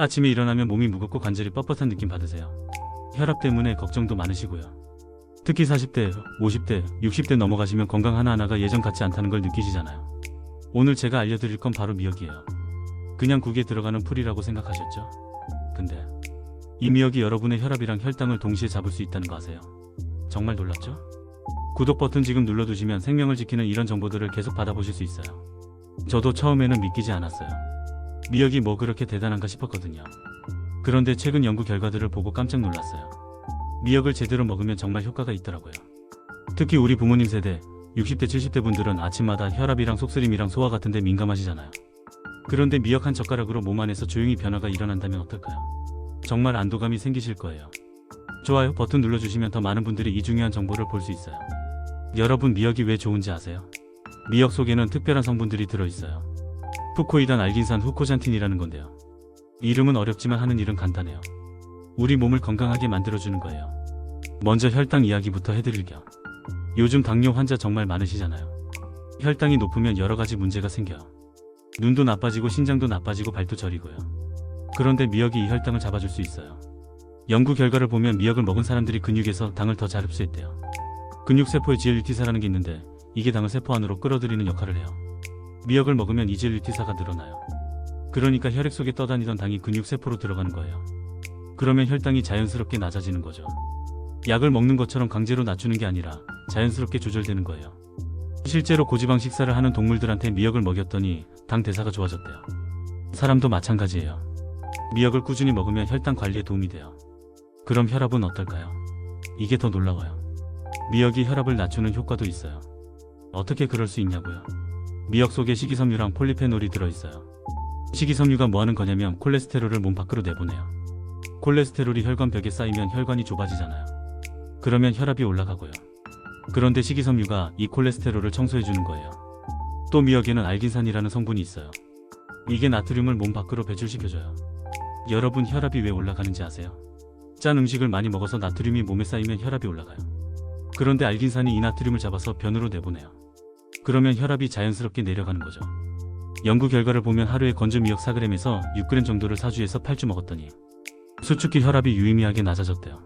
아침에 일어나면 몸이 무겁고 관절이 뻣뻣한 느낌 받으세요. 혈압 때문에 걱정도 많으시고요. 특히 40대, 50대, 60대 넘어가시면 건강 하나하나가 예전 같지 않다는 걸 느끼시잖아요. 오늘 제가 알려드릴 건 바로 미역이에요. 그냥 국에 들어가는 풀이라고 생각하셨죠? 근데 이 미역이 여러분의 혈압이랑 혈당을 동시에 잡을 수 있다는 거 아세요? 정말 놀랍죠? 구독 버튼 지금 눌러두시면 생명을 지키는 이런 정보들을 계속 받아보실 수 있어요. 저도 처음에는 믿기지 않았어요. 미역이 뭐 그렇게 대단한가 싶었거든요. 그런데 최근 연구 결과들을 보고 깜짝 놀랐어요. 미역을 제대로 먹으면 정말 효과가 있더라고요. 특히 우리 부모님 세대, 60대, 70대 분들은 아침마다 혈압이랑 속쓰림이랑 소화 같은 데 민감하시잖아요. 그런데 미역 한 젓가락으로 몸 안에서 조용히 변화가 일어난다면 어떨까요? 정말 안도감이 생기실 거예요. 좋아요 버튼 눌러주시면 더 많은 분들이 이 중요한 정보를 볼 수 있어요. 여러분 미역이 왜 좋은지 아세요? 미역 속에는 특별한 성분들이 들어있어요. 푸코이단 알긴산 후코잔틴이라는 건데요. 이름은 어렵지만 하는 일은 간단해요. 우리 몸을 건강하게 만들어주는 거예요. 먼저 혈당 이야기부터 해드릴게요. 요즘 당뇨 환자 정말 많으시잖아요. 혈당이 높으면 여러 가지 문제가 생겨요. 눈도 나빠지고 신장도 나빠지고 발도 저리고요. 그런데 미역이 이 혈당을 잡아줄 수 있어요. 연구 결과를 보면 미역을 먹은 사람들이 근육에서 당을 더 잘 흡수했대요. 근육세포에 GLUT사라는 게 있는데 이게 당을 세포 안으로 끌어들이는 역할을 해요. 미역을 먹으면 이 GLUT사가 늘어나요. 그러니까 혈액 속에 떠다니던 당이 근육세포로 들어가는 거예요. 그러면 혈당이 자연스럽게 낮아지는 거죠. 약을 먹는 것처럼 강제로 낮추는 게 아니라 자연스럽게 조절되는 거예요. 실제로 고지방 식사를 하는 동물들한테 미역을 먹였더니 당 대사가 좋아졌대요. 사람도 마찬가지예요. 미역을 꾸준히 먹으면 혈당 관리에 도움이 돼요. 그럼 혈압은 어떨까요? 이게 더 놀라워요. 미역이 혈압을 낮추는 효과도 있어요. 어떻게 그럴 수 있냐고요? 미역 속에 식이섬유랑 폴리페놀이 들어있어요. 식이섬유가 뭐 하는 거냐면 콜레스테롤을 몸 밖으로 내보내요. 콜레스테롤이 혈관벽에 쌓이면 혈관이 좁아지잖아요. 그러면 혈압이 올라가고요. 그런데 식이섬유가 이 콜레스테롤을 청소해주는 거예요. 또 미역에는 알긴산이라는 성분이 있어요. 이게 나트륨을 몸 밖으로 배출시켜줘요. 여러분 혈압이 왜 올라가는지 아세요? 짠 음식을 많이 먹어서 나트륨이 몸에 쌓이면 혈압이 올라가요. 그런데 알긴산이 이 나트륨을 잡아서 변으로 내보내요. 그러면 혈압이 자연스럽게 내려가는 거죠. 연구 결과를 보면 하루에 건조 미역 4g에서 6g 정도를 4주에서 8주 먹었더니 수축기 혈압이 유의미하게 낮아졌대요.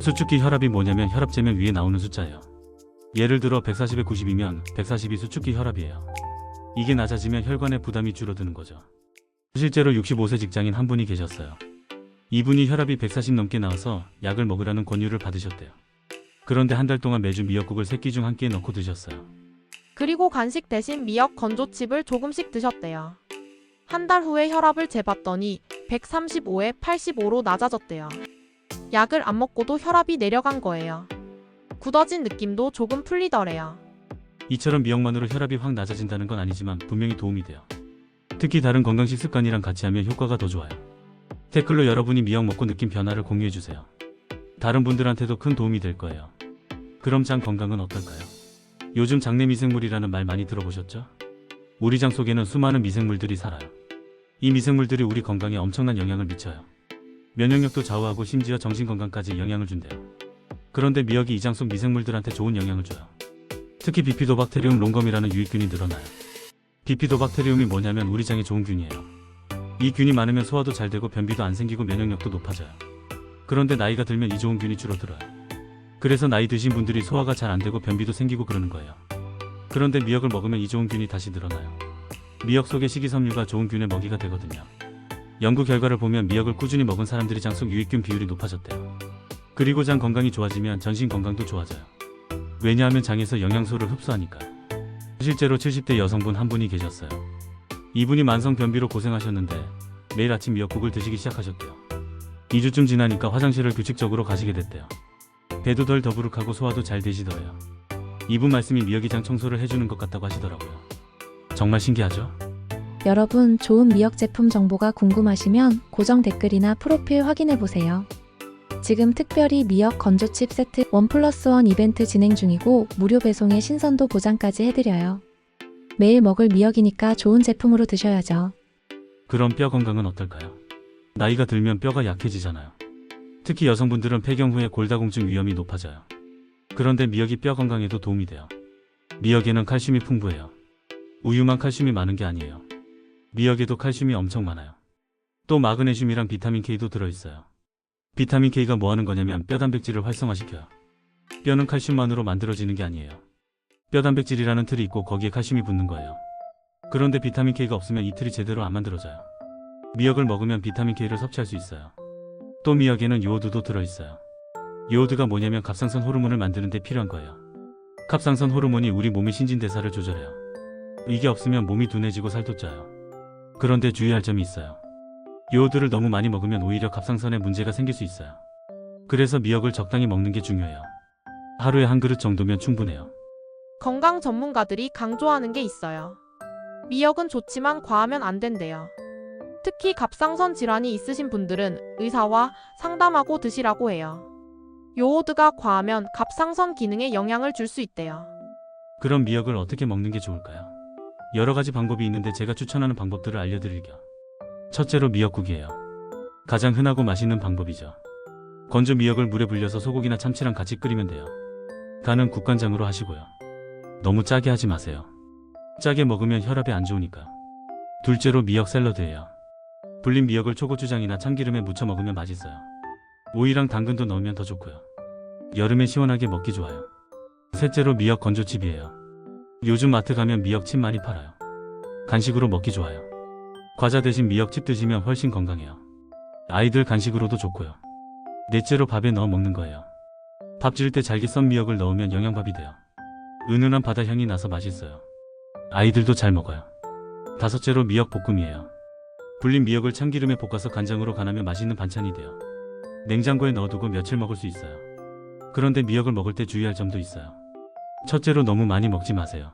수축기 혈압이 뭐냐면 혈압재면 위에 나오는 숫자예요. 예를 들어 140에 90이면 140이 수축기 혈압이에요. 이게 낮아지면 혈관의 부담이 줄어드는 거죠. 실제로 65세 직장인 한 분이 계셨어요. 이분이 혈압이 140 넘게 나와서 약을 먹으라는 권유를 받으셨대요. 그런데 한 달 동안 매주 미역국을 세끼중 한 끼에 넣고 드셨어요. 그리고 간식 대신 미역 건조칩을 조금씩 드셨대요. 한 달 후에 혈압을 재봤더니 135에 85로 낮아졌대요. 약을 안 먹고도 혈압이 내려간 거예요. 굳어진 느낌도 조금 풀리더래요. 이처럼 미역만으로 혈압이 확 낮아진다는 건 아니지만 분명히 도움이 돼요. 특히 다른 건강식 습관이랑 같이 하면 효과가 더 좋아요. 댓글로 여러분이 미역 먹고 느낀 변화를 공유해주세요. 다른 분들한테도 큰 도움이 될 거예요. 그럼 장 건강은 어떨까요? 요즘 장내 미생물이라는 말 많이 들어보셨죠? 우리 장 속에는 수많은 미생물들이 살아요. 이 미생물들이 우리 건강에 엄청난 영향을 미쳐요. 면역력도 좌우하고 심지어 정신건강까지 영향을 준대요. 그런데 미역이 이 장 속 미생물들한테 좋은 영향을 줘요. 특히 비피도박테리움 롱검이라는 유익균이 늘어나요. 비피도박테리움이 뭐냐면 우리 장에 좋은 균이에요. 이 균이 많으면 소화도 잘 되고 변비도 안 생기고 면역력도 높아져요. 그런데 나이가 들면 이 좋은 균이 줄어들어요. 그래서 나이 드신 분들이 소화가 잘 안 되고 변비도 생기고 그러는 거예요. 그런데 미역을 먹으면 이 좋은 균이 다시 늘어나요. 미역 속의 식이섬유가 좋은 균의 먹이가 되거든요. 연구 결과를 보면 미역을 꾸준히 먹은 사람들이 장 속 유익균 비율이 높아졌대요. 그리고 장 건강이 좋아지면 전신 건강도 좋아져요. 왜냐하면 장에서 영양소를 흡수하니까요. 실제로 70대 여성분 한 분이 계셨어요. 이분이 만성 변비로 고생하셨는데 매일 아침 미역국을 드시기 시작하셨대요. 2주쯤 지나니까 화장실을 규칙적으로 가시게 됐대요. 배도 덜 더부룩하고 소화도 잘 되시더래요. 이분 말씀이 미역이장 청소를 해주는 것 같다고 하시더라고요. 정말 신기하죠? 여러분, 좋은 미역 제품 정보가 궁금하시면 고정 댓글이나 프로필 확인해 보세요. 지금 특별히 미역 건조칩 세트 원 플러스 원 이벤트 진행 중이고 무료 배송에 신선도 보장까지 해드려요. 매일 먹을 미역이니까 좋은 제품으로 드셔야죠. 그럼 뼈 건강은 어떨까요? 나이가 들면 뼈가 약해지잖아요. 특히 여성분들은 폐경 후에 골다공증 위험이 높아져요. 그런데 미역이 뼈 건강에도 도움이 돼요. 미역에는 칼슘이 풍부해요. 우유만 칼슘이 많은 게 아니에요. 미역에도 칼슘이 엄청 많아요. 또 마그네슘이랑 비타민 K도 들어있어요. 비타민 K가 뭐 하는 거냐면 뼈 단백질을 활성화시켜요. 뼈는 칼슘만으로 만들어지는 게 아니에요. 뼈 단백질이라는 틀이 있고 거기에 칼슘이 붙는 거예요. 그런데 비타민 K가 없으면 이 틀이 제대로 안 만들어져요. 미역을 먹으면 비타민 K를 섭취할 수 있어요. 또 미역에는 요오드도 들어있어요. 요오드가 뭐냐면 갑상선 호르몬을 만드는 데 필요한 거예요. 갑상선 호르몬이 우리 몸의 신진대사를 조절해요. 이게 없으면 몸이 둔해지고 살도 쪄요. 그런데 주의할 점이 있어요. 요오드를 너무 많이 먹으면 오히려 갑상선에 문제가 생길 수 있어요. 그래서 미역을 적당히 먹는 게 중요해요. 하루에 한 그릇 정도면 충분해요. 건강 전문가들이 강조하는 게 있어요. 미역은 좋지만 과하면 안 된대요. 특히 갑상선 질환이 있으신 분들은 의사와 상담하고 드시라고 해요. 요오드가 과하면 갑상선 기능에 영향을 줄 수 있대요. 그럼 미역을 어떻게 먹는 게 좋을까요? 여러 가지 방법이 있는데 제가 추천하는 방법들을 알려드릴게요. 첫째로 미역국이에요. 가장 흔하고 맛있는 방법이죠. 건조 미역을 물에 불려서 소고기나 참치랑 같이 끓이면 돼요. 간은 국간장으로 하시고요. 너무 짜게 하지 마세요. 짜게 먹으면 혈압에 안 좋으니까. 둘째로 미역 샐러드예요. 불린 미역을 초고추장이나 참기름에 무쳐 먹으면 맛있어요. 오이랑 당근도 넣으면 더 좋고요. 여름에 시원하게 먹기 좋아요. 셋째로 미역 건조칩이에요. 요즘 마트 가면 미역칩 많이 팔아요. 간식으로 먹기 좋아요. 과자 대신 미역칩 드시면 훨씬 건강해요. 아이들 간식으로도 좋고요. 넷째로 밥에 넣어 먹는 거예요. 밥 지을 때 잘게 썬 미역을 넣으면 영양밥이 돼요. 은은한 바다 향이 나서 맛있어요. 아이들도 잘 먹어요. 다섯째로 미역 볶음이에요. 불린 미역을 참기름에 볶아서 간장으로 간하면 맛있는 반찬이 돼요. 냉장고에 넣어두고 며칠 먹을 수 있어요. 그런데 미역을 먹을 때 주의할 점도 있어요. 첫째로 너무 많이 먹지 마세요.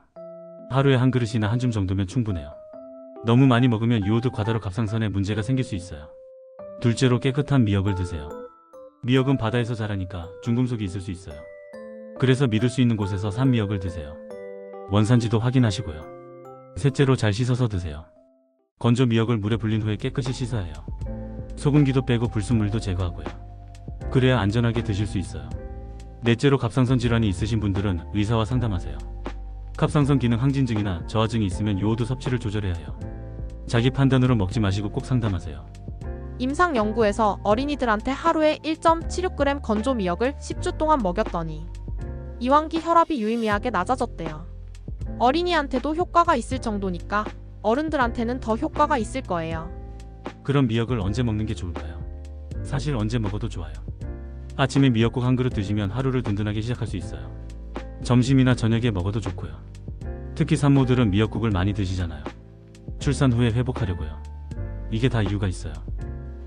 하루에 한 그릇이나 한 줌 정도면 충분해요. 너무 많이 먹으면 요오드 과다로 갑상선에 문제가 생길 수 있어요. 둘째로 깨끗한 미역을 드세요. 미역은 바다에서 자라니까 중금속이 있을 수 있어요. 그래서 믿을 수 있는 곳에서 산 미역을 드세요. 원산지도 확인하시고요. 셋째로 잘 씻어서 드세요. 건조 미역을 물에 불린 후에 깨끗이 씻어야 해요. 소금기도 빼고 불순물도 제거하고요. 그래야 안전하게 드실 수 있어요. 넷째로 갑상선 질환이 있으신 분들은 의사와 상담하세요. 갑상선 기능 항진증이나 저하증이 있으면 요오드 섭취를 조절해야 해요. 자기 판단으로 먹지 마시고 꼭 상담하세요. 임상 연구에서 어린이들한테 하루에 1.76g 건조 미역을 10주 동안 먹였더니 이완기 혈압이 유의미하게 낮아졌대요. 어린이한테도 효과가 있을 정도니까 어른들한테는 더 효과가 있을 거예요. 그럼 미역을 언제 먹는 게 좋을까요? 사실 언제 먹어도 좋아요. 아침에 미역국 한 그릇 드시면 하루를 든든하게 시작할 수 있어요. 점심이나 저녁에 먹어도 좋고요. 특히 산모들은 미역국을 많이 드시잖아요. 출산 후에 회복하려고요. 이게 다 이유가 있어요.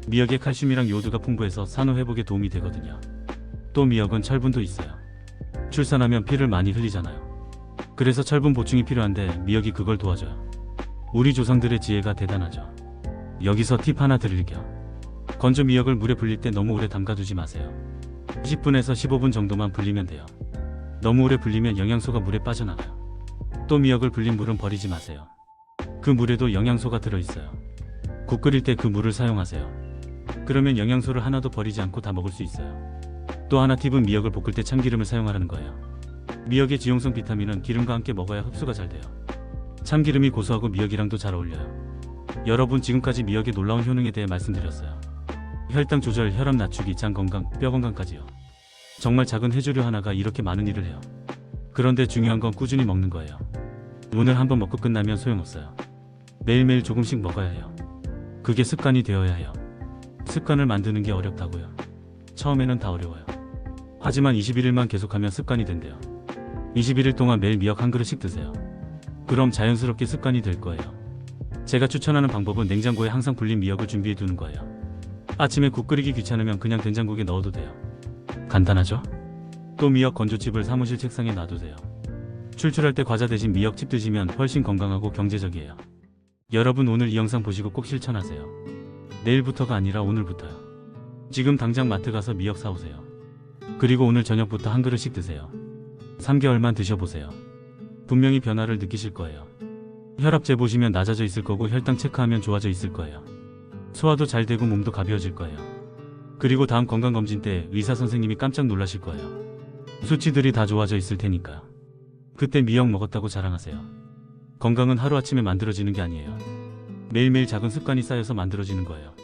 미역에 칼슘이랑 요오드가 풍부해서 산후 회복에 도움이 되거든요. 또 미역은 철분도 있어요. 출산하면 피를 많이 흘리잖아요. 그래서 철분 보충이 필요한데 미역이 그걸 도와줘요. 우리 조상들의 지혜가 대단하죠. 여기서 팁 하나 드릴게요. 건조 미역을 물에 불릴 때 너무 오래 담가두지 마세요. 10분에서 15분 정도만 불리면 돼요. 너무 오래 불리면 영양소가 물에 빠져나가요. 또 미역을 불린 물은 버리지 마세요. 그 물에도 영양소가 들어있어요. 국 끓일 때 그 물을 사용하세요. 그러면 영양소를 하나도 버리지 않고 다 먹을 수 있어요. 또 하나 팁은 미역을 볶을 때 참기름을 사용하라는 거예요. 미역의 지용성 비타민은 기름과 함께 먹어야 흡수가 잘 돼요. 참기름이 고소하고 미역이랑도 잘 어울려요. 여러분 지금까지 미역의 놀라운 효능에 대해 말씀드렸어요. 혈당 조절, 혈압 낮추기, 장 건강, 뼈 건강까지요. 정말 작은 해조류 하나가 이렇게 많은 일을 해요. 그런데 중요한 건 꾸준히 먹는 거예요. 오늘 한번 먹고 끝나면 소용없어요. 매일매일 조금씩 먹어야 해요. 그게 습관이 되어야 해요. 습관을 만드는 게 어렵다고요. 처음에는 다 어려워요. 하지만 21일만 계속하면 습관이 된대요. 21일 동안 매일 미역 한 그릇씩 드세요. 그럼 자연스럽게 습관이 될 거예요. 제가 추천하는 방법은 냉장고에 항상 불린 미역을 준비해 두는 거예요. 아침에 국 끓이기 귀찮으면 그냥 된장국에 넣어도 돼요. 간단하죠? 또 미역 건조칩을 사무실 책상에 놔두세요. 출출할 때 과자 대신 미역칩 드시면 훨씬 건강하고 경제적이에요. 여러분 오늘 이 영상 보시고 꼭 실천하세요. 내일부터가 아니라 오늘부터요. 지금 당장 마트 가서 미역 사오세요. 그리고 오늘 저녁부터 한 그릇씩 드세요. 3개월만 드셔보세요. 분명히 변화를 느끼실 거예요. 혈압 재보시면 낮아져 있을 거고 혈당 체크하면 좋아져 있을 거예요. 소화도 잘 되고 몸도 가벼워질 거예요. 그리고 다음 건강검진 때 의사 선생님이 깜짝 놀라실 거예요. 수치들이 다 좋아져 있을 테니까요. 그때 미역 먹었다고 자랑하세요. 건강은 하루아침에 만들어지는 게 아니에요. 매일매일 작은 습관이 쌓여서 만들어지는 거예요.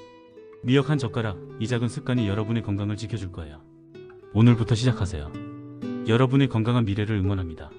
미역 한 젓가락, 이 작은 습관이 여러분의 건강을 지켜줄 거예요. 오늘부터 시작하세요. 여러분의 건강한 미래를 응원합니다.